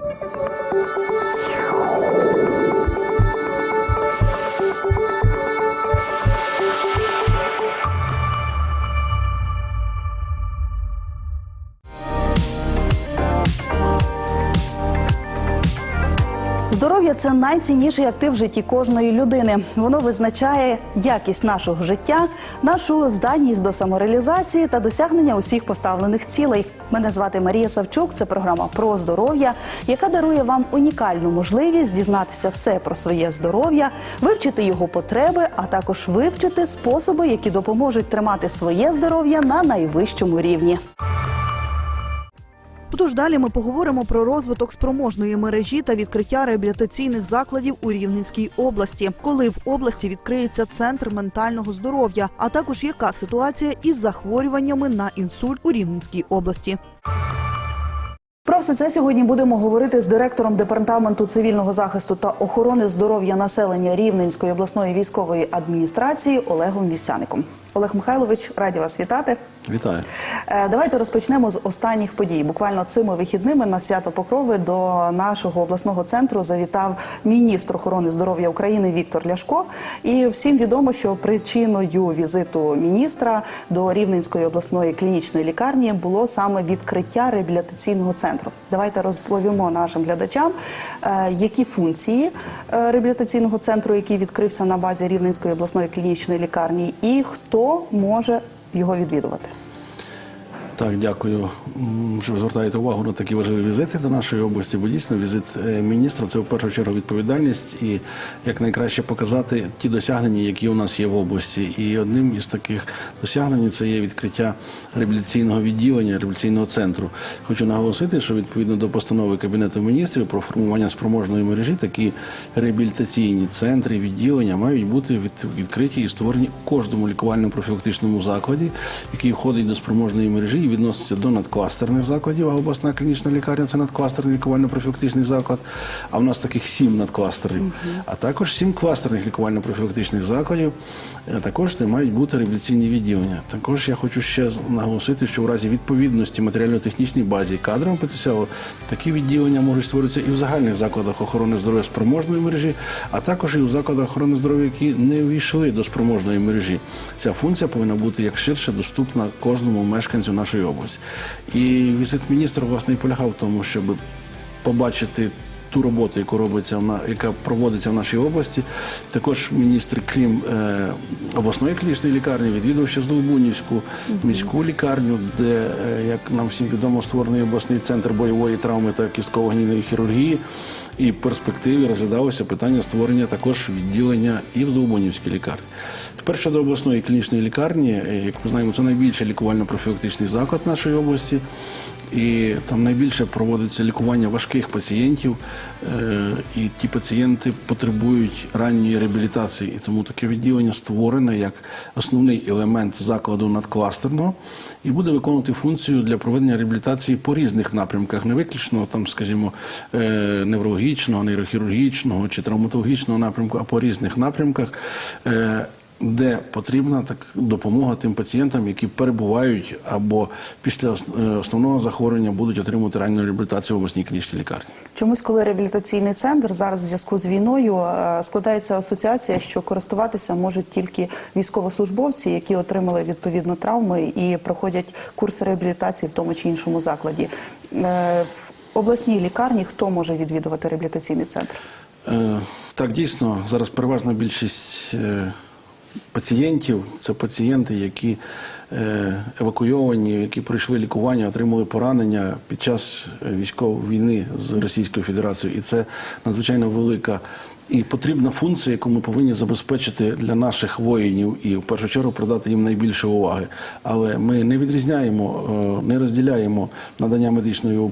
Здоров'я це найцінніший актив в житті кожної людини. Воно визначає якість нашого життя, нашу здатність до самореалізації та досягнення усіх поставлених цілей. Мене звати Марія Савчук. Це програма про здоров'я, яка дарує вам унікальну можливість дізнатися все про своє здоров'я, вивчити його потреби, а також вивчити способи, які допоможуть тримати своє здоров'я на найвищому рівні. Тож далі ми поговоримо про розвиток спроможної мережі та відкриття реабілітаційних закладів у Рівненській області, коли в області відкриється центр ментального здоров'я, а також яка ситуація із захворюваннями на інсульт у Рівненській області. Про все це сьогодні будемо говорити з директором департаменту цивільного захисту та охорони здоров'я населення Рівненської обласної військової адміністрації Олегом Вівсяником. Олег Михайлович, раді вас вітати. Вітаю. Е, Давайте розпочнемо з останніх подій. Буквально цими вихідними на свято Покрови до нашого обласного центру завітав міністр охорони здоров'я України Віктор Ляшко. І всім відомо, що причиною візиту міністра до Рівненської обласної клінічної лікарні було саме відкриття реабілітаційного центру. Давайте розповімо нашим глядачам, е, які функції е, реабілітаційного центру, який відкрився на базі Рівненської обласної клінічної лікарні, і хто може його відвідувати. Так, дякую, що ви звертаєте увагу на такі важливі візити до нашої області, бо дійсно візит е, міністра це в першу чергу відповідальність і як найкраще показати ті досягнення, які у нас є в області. І одним із таких досягнень це є відкриття реабілітаційного відділення, реабілітаційного центру. Хочу наголосити, що відповідно до постанови Кабінету міністрів про формування спроможної мережі такі реабілітаційні центри, відділення мають бути відкриті і створені у кожному лікувально-профілактичному закладі, який входить до спроможної мережі відноситься до надкластерних закладів. А обласна клінічна лікарня це надкластерний лікувально-профілактичний заклад. А в нас таких сім надкластерів, а також сім кластерних лікувально-профілактичних закладів. Е, Також де мають бути реабілітаційні відділення. Також я хочу ще наголосити, що в разі відповідності матеріально-технічній базі і кадрам ПТСО такі відділення можуть створитися і в загальних закладах охорони здоров'я спроможної мережі, а також і у закладах охорони здоров'я, які не увійшли до спроможної мережі. Ця функція повинна бути як ширше доступна кожному мешканцю нашої області. І візит міністра власне і полягав в тому, щоб побачити ту роботу, яку робиться яка проводиться в нашій області. Також міністр, крім е, обласної клінічної лікарні, відвідав ще Здолбунівську міську лікарню, де, е, як нам всім відомо, створений обласний центр бойової травми та кістково-гнійної хірургії. І в перспективі розглядалося питання створення також відділення і в Здолбунівській лікарні. Тепер щодо обласної клінічної лікарні, е, як ми знаємо, це найбільший лікувально-профілактичний заклад нашої області. І там найбільше проводиться лікування важких пацієнтів, е, і ті пацієнти потребують ранньої реабілітації. І тому таке відділення створене як основний елемент закладу надкластерного і буде виконувати функцію для проведення реабілітації по різних напрямках, не виключно там, скажімо, е, неврологічного, нейрохірургічного чи травматологічного напрямку, а по різних напрямках. Де потрібна так допомога тим пацієнтам, які перебувають або після е, основного захворювання будуть отримувати ранню реабілітацію в обласній клінічній лікарні. Чомусь, коли реабілітаційний центр зараз в зв'язку з війною е, складається асоціація, що користуватися можуть тільки військовослужбовці, які отримали відповідно травми і проходять курси реабілітації в тому чи іншому закладі. Е, В обласній лікарні хто може відвідувати реабілітаційний центр? Так, дійсно, зараз переважна більшість пацієнтів це пацієнти, які е, евакуйовані, які пройшли лікування, отримали поранення під час військової війни з Російською Федерацією. І це надзвичайно велика і потрібна функція, яку ми повинні забезпечити для наших воїнів і в першу чергу придати їм найбільше уваги. Але ми не відрізняємо, е, не розділяємо надання медичної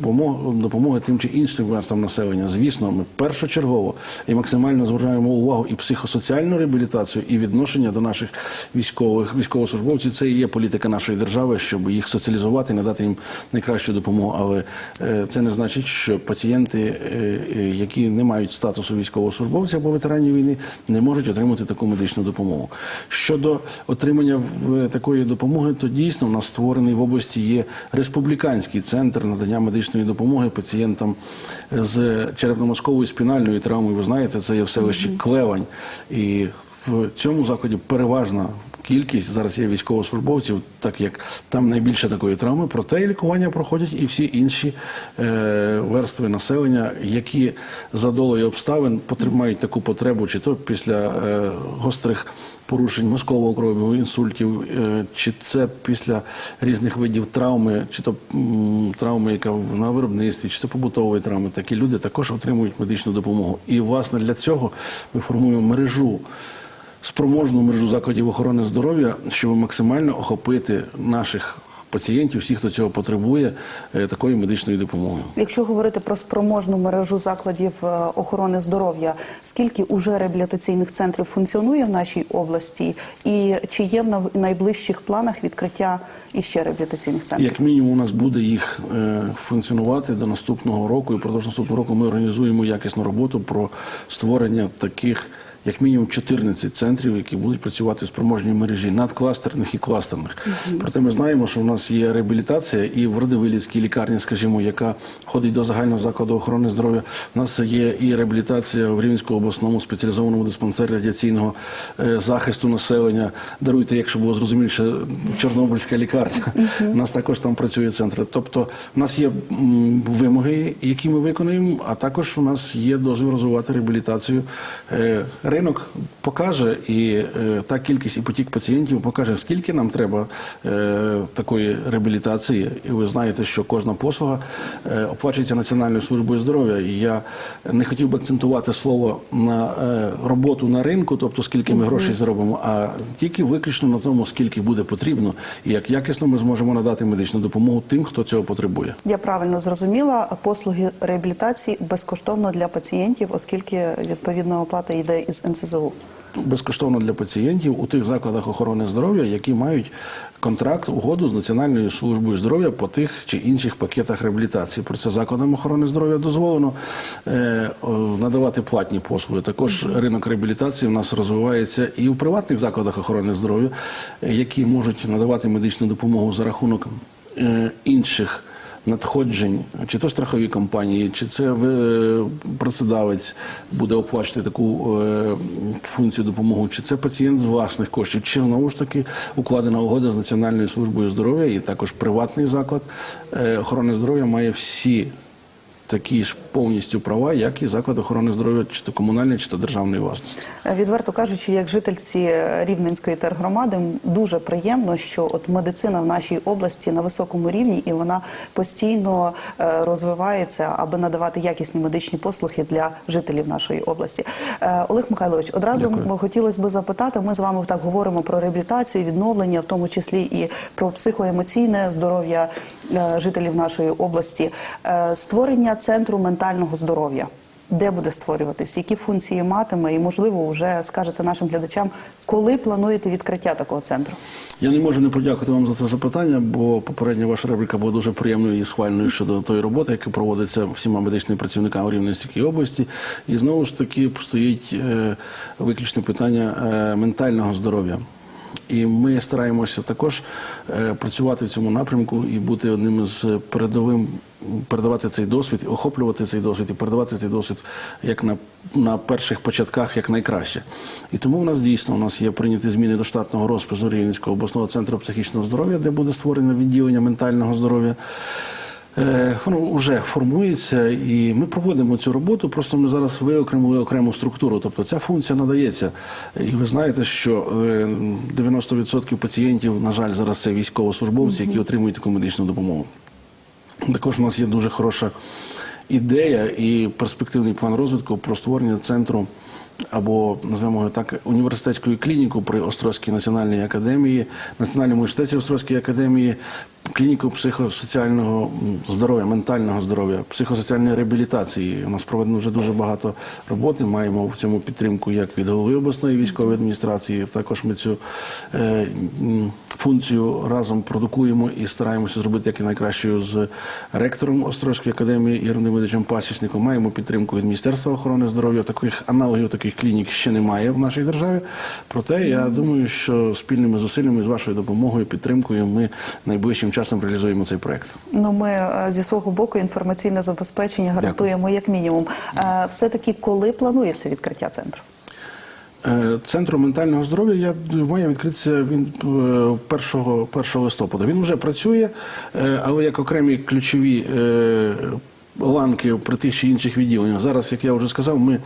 допомоги, тим чи іншим верствам населення. Звісно, ми першочергово і максимально звертаємо увагу і психосоціальну реабілітацію, і відношення до наших військових військовослужбовців. Це і є політика нашої держави, щоб їх соціалізувати надати їм найкращу допомогу. Але е, це не значить, що пацієнти, е, які не мають статусу військовослужбовців, військовослужбовців або ветерані війни не можуть отримати таку медичну допомогу. Щодо отримання в- такої допомоги, то дійсно у нас створений в області є республіканський центр надання медичної допомоги пацієнтам з черепно-мозковою спінальною травмою. Ви знаєте, це є в селищі Клевань. І в цьому закладі переважна кількість зараз є військовослужбовців, так як там найбільше такої травми, проте лікування проходять і всі інші е, верстви населення, які за долею обставин мають таку потребу, чи то після е, гострих порушень мозкового кров'ю, інсультів, е, чи це після різних видів травми, чи то травми, яка на виробництві, чи це побутової травми. Такі люди також отримують медичну допомогу. І власне для цього ми формуємо мережу спроможну мережу закладів охорони здоров'я, щоб максимально охопити наших пацієнтів, всіх, хто цього потребує, е, такою медичною допомогою. Якщо говорити про спроможну мережу закладів е, охорони здоров'я, скільки уже реабілітаційних центрів функціонує в нашій області, і чи є в найближчих планах відкриття іще реабілітаційних центрів? Як мінімум, у нас буде їх е, функціонувати до наступного року, і впродовж наступного року ми організуємо якісну роботу про створення таких. Як мінімум 14 центрів, які будуть працювати в спроможній мережі надкластерних і кластерних. Проте ми знаємо, що в нас є реабілітація і в Радивилівській лікарні, скажімо, яка входить до загального закладу охорони здоров'я. У нас є і реабілітація в Рівненському обласному спеціалізованому диспансері радіаційного е, захисту населення. Даруйте, якщо було зрозуміліше, Чорнобильська лікарня. У нас також там працює центр. Тобто, у нас є вимоги, які ми виконуємо, а також у нас є дозвіл розвивати реабілітацію. Ринок покаже і е, та кількість і потік пацієнтів покаже, скільки нам треба е, такої реабілітації. І ви знаєте, що кожна послуга е, оплачується Національною службою здоров'я. І я не хотів би акцентувати слово на роботу на ринку, тобто скільки ми грошей заробимо, а тільки виключно на тому, скільки буде потрібно, і як якісно ми зможемо надати медичну допомогу тим, хто цього потребує. Я правильно зрозуміла, послуги реабілітації безкоштовно для пацієнтів, оскільки відповідна оплата йде із НСЗУ. безкоштовно для пацієнтів у тих закладах охорони здоров'я, які мають контракт, угоду з Національною службою здоров'я по тих чи інших пакетах реабілітації. Про це закладам охорони здоров'я дозволено е, надавати платні послуги. Також ринок реабілітації в нас розвивається і в приватних закладах охорони здоров'я, які можуть надавати медичну допомогу за рахунок е, інших надходжень, чи то страхові компанії, чи це е, працедавець буде оплачувати таку е, функцію допомоги, чи це пацієнт з власних коштів, чи знову ж таки укладена угода з Національною службою здоров'я і також приватний заклад е, охорони здоров'я має всі такі ж повністю права, як і заклад охорони здоров'я, чи то комунальної, чи то державної власності. Е, Відверто кажучи, як жительці Рівненської тергромади, дуже приємно, що от медицина в нашій області на високому рівні і вона постійно е, розвивається, аби надавати якісні медичні послуги для жителів нашої області. Е, Олег Михайлович, одразу м, хотілося б запитати. Ми з вами так говоримо про реабілітацію, відновлення, в тому числі і про психоемоційне здоров'я жителів нашої області. Створення центру ментального здоров'я. Де буде створюватись, які функції матиме, і можливо, вже скажете нашим глядачам, коли плануєте відкриття такого центру? Я не можу не подякувати вам за це запитання, бо попередня ваша репліка була дуже приємною і схвальною щодо тої роботи, яка проводиться всіма медичними працівниками Рівненської області. І знову ж таки стоїть е, виключне питання е, ментального здоров'я. І ми стараємося також е, працювати в цьому напрямку і бути одним з передовим, передавати цей досвід, охоплювати цей досвід і передавати цей досвід як на, на перших початках, як найкраще. І тому у нас дійсно у нас є прийняті зміни до штатного розпису Рівненського обласного центру психічного здоров'я, де буде створено відділення ментального здоров'я. Е, Воно вже формується, і ми проводимо цю роботу. Просто ми зараз виокремили окрему структуру. Тобто ця функція надається. І ви знаєте, що е, 90% пацієнтів, на жаль, зараз це військовослужбовці, які отримують таку медичну допомогу. Також у нас є дуже хороша ідея і перспективний план розвитку про створення центру або його так університетської клініку при Острозькій національній академії, Національному університеті Острозької академії, клініку психосоціального здоров'я, ментального здоров'я, психосоціальної реабілітації. У нас проведено вже дуже багато роботи. Маємо в цьому підтримку як від голови обласної військової адміністрації. Також ми цю е, функцію разом продукуємо і стараємося зробити як і найкращою з ректором Острозької академії Ігорем Демидовичем Пасічником. Маємо підтримку від Міністерства охорони здоров'я. Таких аналогів таких клінік ще немає в нашій державі. Проте я думаю, що спільними зусиллями з вашою допомогою, підтримкою, ми найближчим часом реалізуємо цей проект. Ну, ми е, зі свого боку інформаційне забезпечення гарантуємо як мінімум. Е, Все-таки коли планується відкриття центру? Е, Центру ментального здоров'я я має відкритися він е, 1, 1 листопада. Він вже працює, е, але як окремі ключові ланки при тих чи інших відділеннях. Зараз, як я вже сказав, ми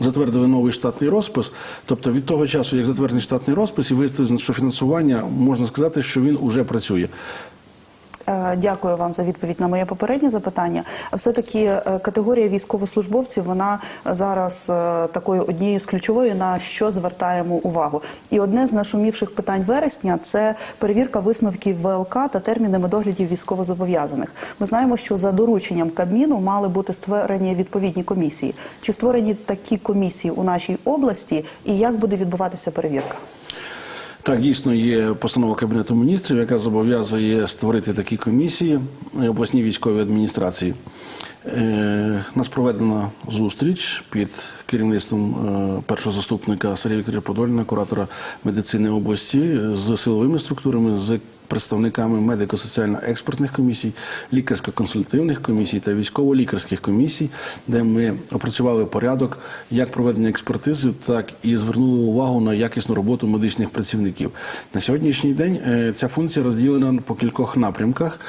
затвердили новий штатний розпис. Тобто від того часу, як затвердений штатний розпис і виставлено, що фінансування, можна сказати, що він уже працює. Е, Дякую вам за відповідь на моє попереднє запитання. Все-таки е, категорія військовослужбовців вона зараз е, такою однією з ключовою, на що звертаємо увагу. І одне з нашумівших питань вересня це перевірка висновків ВЛК та термінами доглядів військовозобов'язаних. Ми знаємо, що за дорученням Кабміну мали бути створені відповідні комісії. Чи створені такі комісії у нашій області, і як буде відбуватися перевірка? Так, дійсно є постанова Кабінету міністрів, яка зобов'язує створити такі комісії обласні обласній військовій адміністрації. Е, нас проведена зустріч під керівництвом е, першого заступника Сергія Вікторія Подольна, куратора медицини області, з силовими структурами, з представниками медико-соціально-експертних комісій, лікарсько-консультативних комісій та військово-лікарських комісій, де ми опрацювали порядок як проведення експертизи, так і звернули увагу на якісну роботу медичних працівників. На сьогоднішній день е, ця функція розділена по кількох напрямках.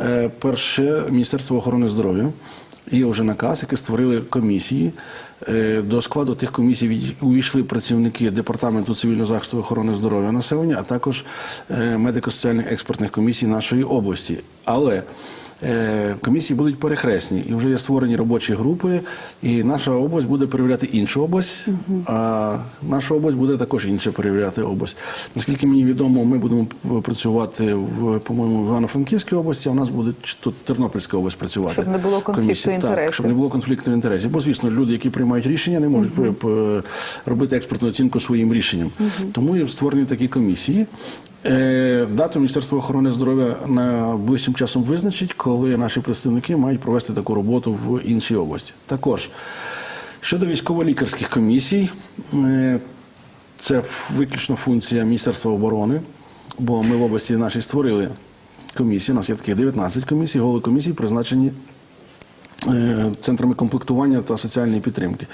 Е, Перше, Міністерство охорони здоров'я. Є вже наказ, який створили комісії. Е, До складу тих комісій увійшли працівники департаменту цивільного захисту охорони здоров'я населення, а також е, медико-соціальних експертних комісій нашої області. Але комісії будуть перехресні, і вже є створені робочі групи, і наша область буде перевіряти іншу область, а наша область буде також інша перевіряти область. Наскільки мені відомо, ми будемо працювати в, по-моєму, в Івано-Франківській області, а у нас буде тут Тернопільська область працювати. Щоб не було конфлікту інтересів. Так, щоб не було конфлікту інтересів. Бо, звісно, люди, які приймають рішення, не можуть робити експертну оцінку своїм рішенням. Тому і створені такі комісії. Е, Дату Міністерства охорони здоров'я найближчим часом визначить, коли наші представники мають провести таку роботу в іншій області. Також щодо військово-лікарських комісій, е, це виключно функція Міністерства оборони, бо ми в області нашій створили комісії. У нас є таких 19 комісій, голови комісій призначені центрами комплектування та соціальної підтримки.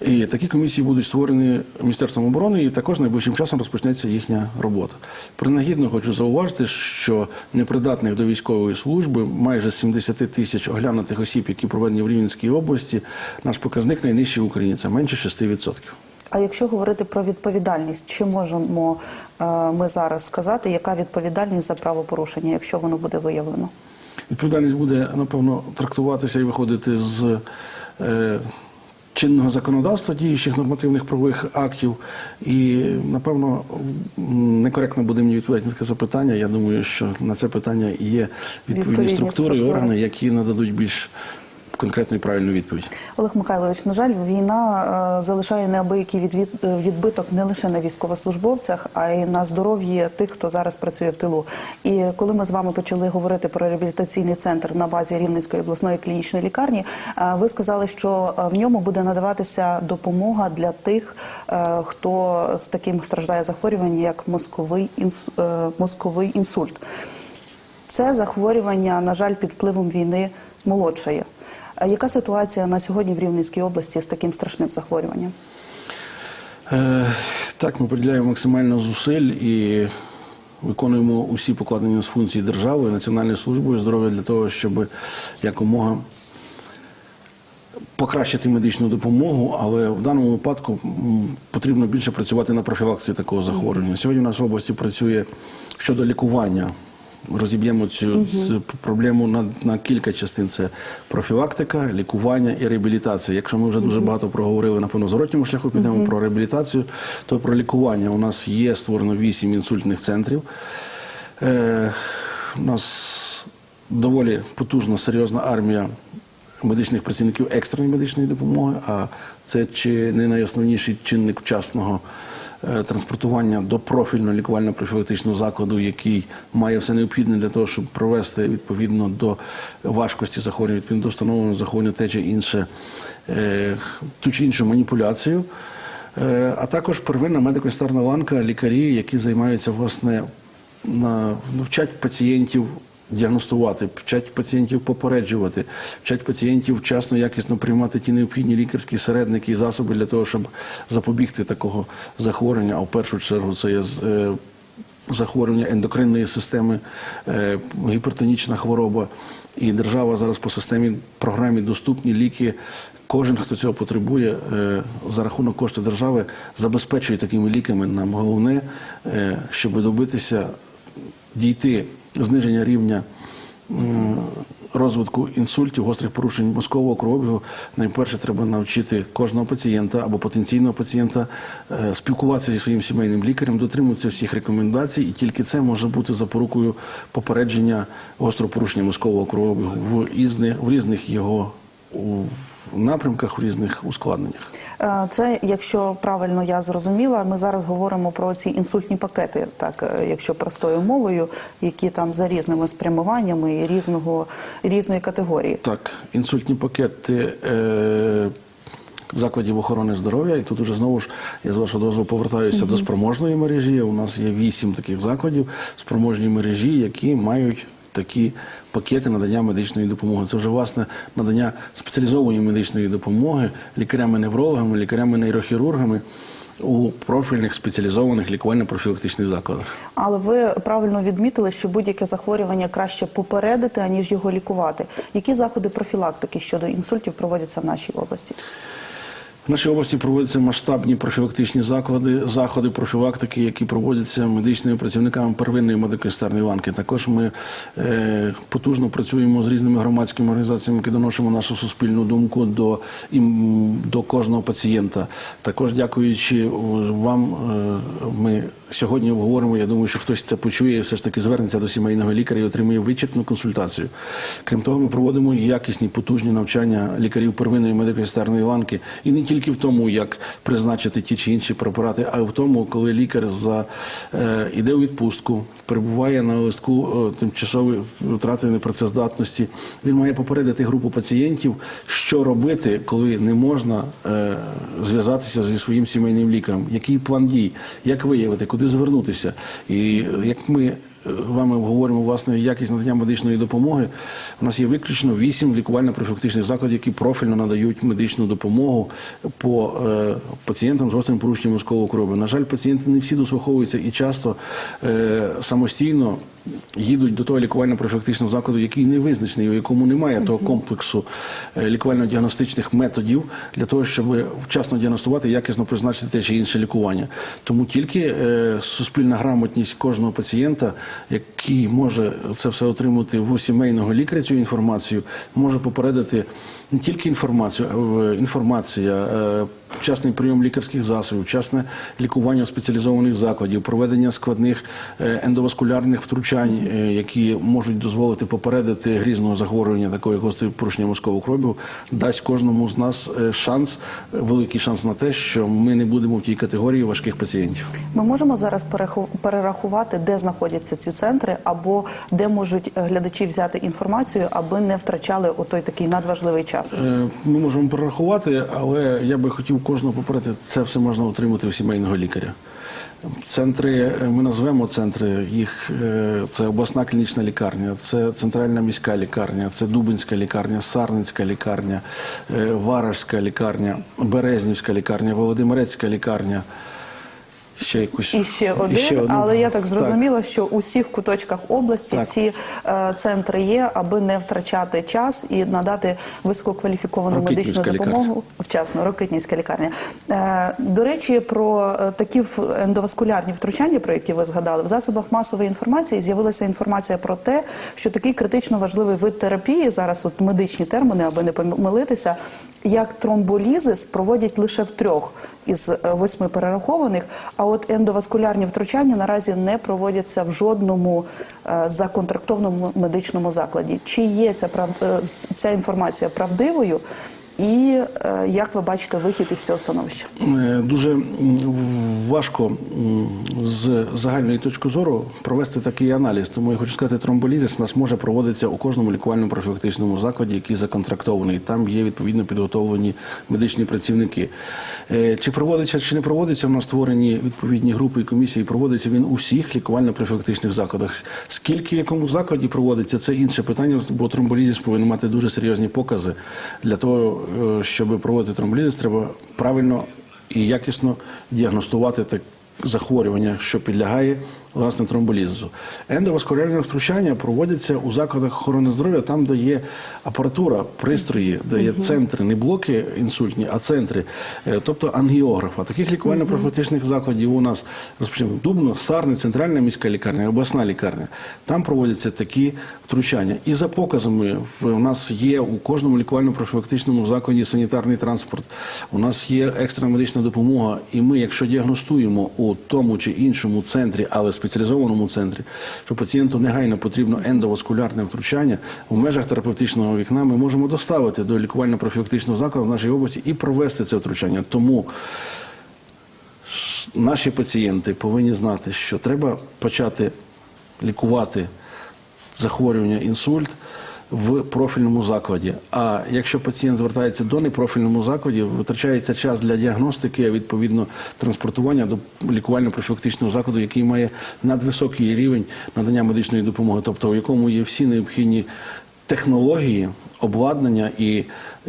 І такі комісії будуть створені Міністерством оборони, і також найближчим часом розпочнеться їхня робота. Принагідно хочу зауважити, що непридатних до військової служби майже 70 тисяч оглянутих осіб, які проведені в Рівненській області, наш показник найнижчий в Україні це менше 6%. А якщо говорити про відповідальність, чи можемо е, ми зараз сказати, яка відповідальність за правопорушення, якщо воно буде виявлено? Відповідальність буде, напевно, трактуватися і виходити з е, чинного законодавства, діючих нормативних правових актів. І, напевно, некоректно буде мені відповідати на таке запитання. Я думаю, що на це питання є відповідні Відповідні структури і органи, які нададуть більш конкретну і правильну відповідь. Олег Михайлович, на жаль, війна е, залишає неабиякий відвід, е, відбиток не лише на військовослужбовцях, а й на здоров'ї тих, хто зараз працює в тилу. І коли ми з вами почали говорити про реабілітаційний центр на базі Рівненської обласної клінічної лікарні, е, ви сказали, що в ньому буде надаватися допомога для тих, хто з таким страждає захворювання, як мозковий мозковий інсульт. Це захворювання, на жаль, під впливом війни молодшає. А яка ситуація на сьогодні в Рівненській області з таким страшним захворюванням? Е, Так, ми приділяємо максимально зусиль і виконуємо усі покладені нас функції держави, Національною службою здоров'я для того, щоб якомога покращити медичну допомогу, але в даному випадку потрібно більше працювати на профілаксії такого захворювання. Сьогодні у нас в області працює щодо лікування. Розіб'ємо цю, цю проблему на, на кілька частин: це профілактика, лікування і реабілітація. Якщо ми вже дуже багато проговорили напевно зворотньому шляху, підемо про реабілітацію, то про лікування. У нас є створено вісім інсультних центрів. Е, у нас доволі потужна, серйозна армія медичних працівників екстреної медичної допомоги, а це чи не найосновніший чинник вчасного транспортування до профільного лікувально-профілактичного закладу, який має все необхідне для того, щоб провести відповідно до важкості захворювання, відповідно до встановленого захворювання те чи інше, е, ту чи іншу маніпуляцію. Е, А також первинна медико-санітарна ланка, лікарі, які займаються власне на вчать пацієнтів діагностувати, вчать пацієнтів попереджувати, вчать пацієнтів вчасно, якісно приймати ті необхідні лікарські середники і засоби для того, щоб запобігти такого захворювання. А в першу чергу це є е, захворювання ендокринної системи, е, гіпертонічна хвороба. І держава зараз по системі програмі доступні ліки. Кожен, хто цього потребує, е, за рахунок коштів держави забезпечує такими ліками. Нам головне, щоб добитися дійти зниження рівня розвитку інсультів, гострих порушень мозкового кровообігу, найперше треба навчити кожного пацієнта або потенційного пацієнта е, спілкуватися зі своїм сімейним лікарем, дотримуватися всіх рекомендацій, і тільки це може бути запорукою попередження гострого порушення мозкового різних, в різних його у, напрямках, в різних ускладненнях. Е, Це, якщо правильно я зрозуміла, ми зараз говоримо про ці інсультні пакети, так е, якщо простою мовою, які там за різними спрямуваннями і різного різної категорії. Так, інсультні пакети е, закладів охорони здоров'я. І тут уже знову ж я з вашого дозволу повертаюся до спроможної мережі. У нас є вісім таких закладів спроможні мережі, які мають такі пакети надання медичної допомоги. Це вже власне надання спеціалізованої медичної допомоги лікарями-неврологами, лікарями-нейрохірургами у профільних спеціалізованих лікувально-профілактичних закладах. Але ви правильно відмітили, що будь-яке захворювання краще попередити, аніж його лікувати. Які заходи профілактики щодо інсультів проводяться в нашій області? В нашій області проводяться масштабні профілактичні заклади, заходи профілактики, які проводяться медичними працівниками первинної медико-санітарної ланки. Також ми е, потужно працюємо з різними громадськими організаціями, які доносимо нашу суспільну думку до, ім, до кожного пацієнта. Також дякуючи вам, е, ми сьогодні обговоримо. Я думаю, що хтось це почує і все ж таки звернеться до сімейного лікаря і отримує вичерпну консультацію. Крім того, ми проводимо якісні потужні навчання лікарів первинної медико-санітарної ланки і не тільки в тому, як призначити ті чи інші препарати, а й в тому, коли лікар за е, іде у відпустку, перебуває на листку е, тимчасової втрати непрацездатності. Він має попередити групу пацієнтів, що робити, коли не можна е, зв'язатися зі своїм сімейним лікарем, який план дій, як виявити, куди звернутися. І як ми е, вами обговорюємо власне якість надання медичної допомоги. У нас є виключно вісім лікувально-профілактичних закладів, які профільно надають медичну допомогу по е, пацієнтам з гострим порушенням мозкового крові. На жаль, пацієнти не всі дослуховуються і часто е, самостійно їдуть до того лікувально-профілактичного закладу, який не визначений, у якому немає того комплексу е, лікувально-діагностичних методів для того, щоб вчасно діагностувати, якісно призначити те чи інше лікування. Тому тільки е, суспільна грамотність кожного пацієнта, який може це все отримати в сімейного лікаря, цю інформацію, може попередити не тільки інформацію, е, інформація, е, вчасний прийом лікарських засобів, вчасне лікування спеціалізованих закладів, проведення складних е, ендоваскулярних втручань, е, які можуть дозволити попередити грізного захворювання, такого як гостре порушення мозкового крові, дасть кожному з нас е, шанс, е, великий шанс на те, що ми не будемо в тій категорії важких пацієнтів. Ми можемо зараз перерахувати, де знаходяться ці центри, або де можуть е, глядачі взяти інформацію, аби не втрачали отой такий надважливий час. Е, Ми можемо перерахувати, але я би хотів кожного попередити, це все можна отримати у сімейного лікаря. Центри, е, ми назвемо центри їх. е, Це обласна клінічна лікарня, це центральна міська лікарня, це Дубинська лікарня, Сарницька лікарня, Варажська лікарня, Березнівська лікарня, Володимирецька лікарня. Ще якусь І ще один, одну. але я так зрозуміла, що у всіх куточках області Так. ці е, центри є, аби не втрачати час і надати висококваліфіковану медичну лікарня. допомогу. Вчасно, Рокитнівська лікарня. Е, до речі, про е, такі ендоваскулярні втручання, про які ви згадали, в засобах масової інформації з'явилася інформація про те, що такий критично важливий вид терапії зараз, от медичні терміни, аби не помилитися, як тромболізис проводять лише в трьох із е, восьми перерахованих. А от ендоваскулярні втручання наразі не проводяться в жодному законтрактовному законтрактованому медичному закладі. Чи є ця прав... е, ця інформація правдивою? І е, як ви бачите вихід із цього становища? Е, Дуже важко з загальної точки зору провести такий аналіз. Тому я хочу сказати, тромболізис у нас може проводитися у кожному лікувальному профілактичному закладі, який законтрактований. Там є відповідно підготовлені медичні працівники. Е, Чи проводиться, чи не проводиться, в нас створені відповідні групи і комісії. Проводиться він у всіх лікувально-профілактичних закладах. Скільки в якому закладі проводиться, це інше питання, бо тромболізис повинен мати дуже серйозні покази. Для того, е, щоб проводити тромболізис, треба правильно і якісно діагностувати так захворювання, що підлягає власне тромболізу. Ендоваскулярне втручання проводяться у закладах охорони здоров'я, там, де є апаратура, пристрої, де є центри, не блоки інсультні, а центри, е, тобто ангіографа. Таких лікувально-профілактичних закладів у нас розпочнемо Дубно, Сарни, центральна міська лікарня, обласна лікарня. Там проводяться такі втручання. І за показами у нас є у кожному лікувально-профілактичному закладі санітарний транспорт. У нас є екстрена медична допомога. І ми, якщо діагностуємо у тому чи іншому центрі, але спеціалізованому центрі, що пацієнту негайно потрібно ендоваскулярне втручання в межах терапевтичного вікна, ми можемо доставити до лікувально-профілактичного закладу в нашій області і провести це втручання. Тому наші пацієнти повинні знати, що треба почати лікувати захворювання інсульт в профільному закладі. А якщо пацієнт звертається до непрофільному закладі, витрачається час для діагностики, відповідно транспортування до лікувально-профілактичного закладу, який має надвисокий рівень надання медичної допомоги, тобто у якому є всі необхідні технології, обладнання і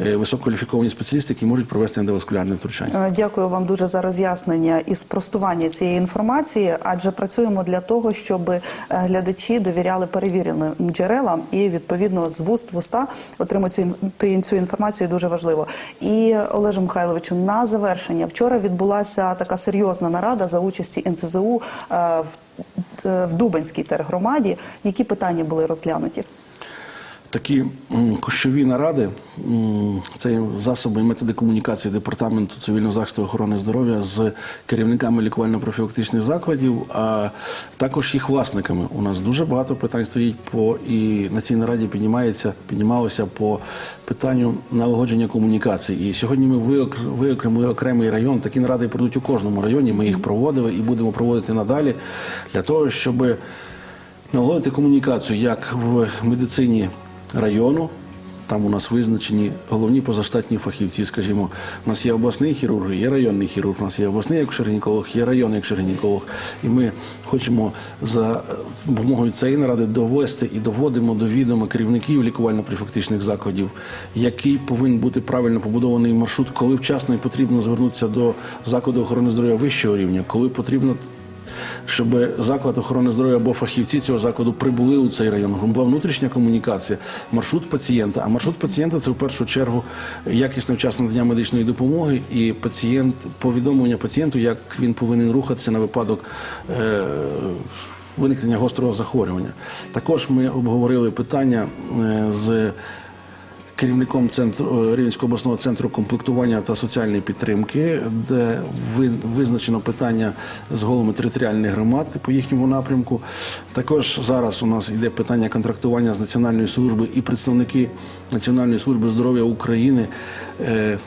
е, висококваліфіковані спеціалісти, які можуть провести ендоваскулярне втручання. Е, Дякую вам дуже за роз'яснення і спростування цієї інформації, адже працюємо для того, щоб е, глядачі довіряли перевіреним джерелам і відповідно з вуст в уста отримати цю, інформацію дуже важливо. І Олеже Михайловичу, на завершення вчора відбулася така серйозна нарада за участі НЦЗУ в, в Дубенській тергромаді. Які питання були розглянуті? Такі м, кущові наради це засоби і методи комунікації департаменту цивільного захисту охорони здоров'я з керівниками лікувально-профілактичних закладів, а також їх власниками. У нас дуже багато питань стоїть по і на цій нараді піднімається, піднімалося по питанню налагодження комунікації. І сьогодні ми виок- виокремили окремий район. Такі наради пройдуть у кожному районі. Ми їх проводили і будемо проводити надалі для того, щоб налагодити комунікацію як в медицині району. Там у нас визначені головні позаштатні фахівці. Скажімо, у нас є обласний хірург, є районний хірург, у нас є обласний акушер-гінеколог, є районний акушер-гінеколог. І ми хочемо за допомогою цієї наради довести і доводимо до відома керівників лікувально-профілактичних закладів, який повинен бути правильно побудований маршрут, коли вчасно і потрібно звернутися до закладу охорони здоров'я вищого рівня, коли потрібно щоб заклад охорони здоров'я або фахівці цього закладу прибули у цей район. Була внутрішня комунікація, маршрут пацієнта. А маршрут пацієнта це в першу чергу якісне вчасне надання медичної допомоги і пацієнт повідомлення пацієнту, як він повинен рухатися на випадок. Е- Виникнення гострого захворювання. Також ми обговорили питання е, з керівником центру е, Рівненського обласного центру комплектування та соціальної підтримки, де ви- визначено питання з головами територіальних громад по їхньому напрямку. Також зараз у нас йде питання контрактування з Національної служби і представники Національної служби здоров'я України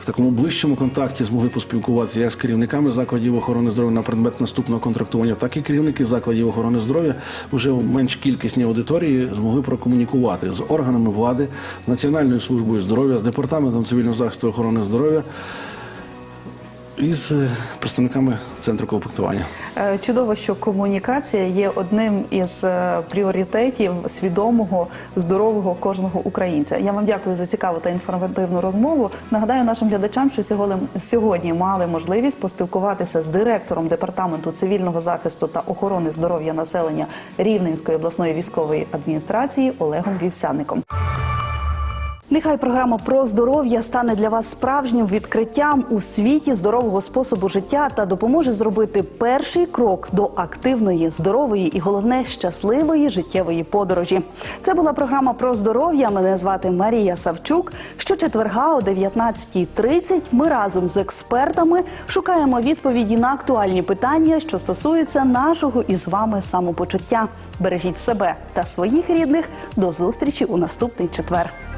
в такому ближчому контакті змогли поспілкуватися як з керівниками закладів охорони здоров'я на предмет наступного контрактування, так і керівники закладів охорони здоров'я. Вже в менш кількісній аудиторії змогли прокомунікувати з органами влади, з Національною службою здоров'я, з департаментом цивільного захисту охорони здоров'я і з е, представниками центру комплектування. Е, Чудово, що комунікація є одним із е, пріоритетів свідомого, здорового кожного українця. Я вам дякую за цікаву та інформативну розмову. Нагадаю нашим глядачам, що сьогодні мали можливість поспілкуватися з директором департаменту цивільного захисту та охорони здоров'я населення Рівненської обласної військової адміністрації Олегом Вівсяником. Нехай програма про здоров'я стане для вас справжнім відкриттям у світі здорового способу життя та допоможе зробити перший крок до активної, здорової і головне щасливої життєвої подорожі. Це була програма про здоров'я. Мене звати Марія Савчук. Щочетверга о 19.30 ми разом з експертами шукаємо відповіді на актуальні питання, що стосуються нашого із вами самопочуття. Бережіть себе та своїх рідних. До зустрічі у наступний четвер.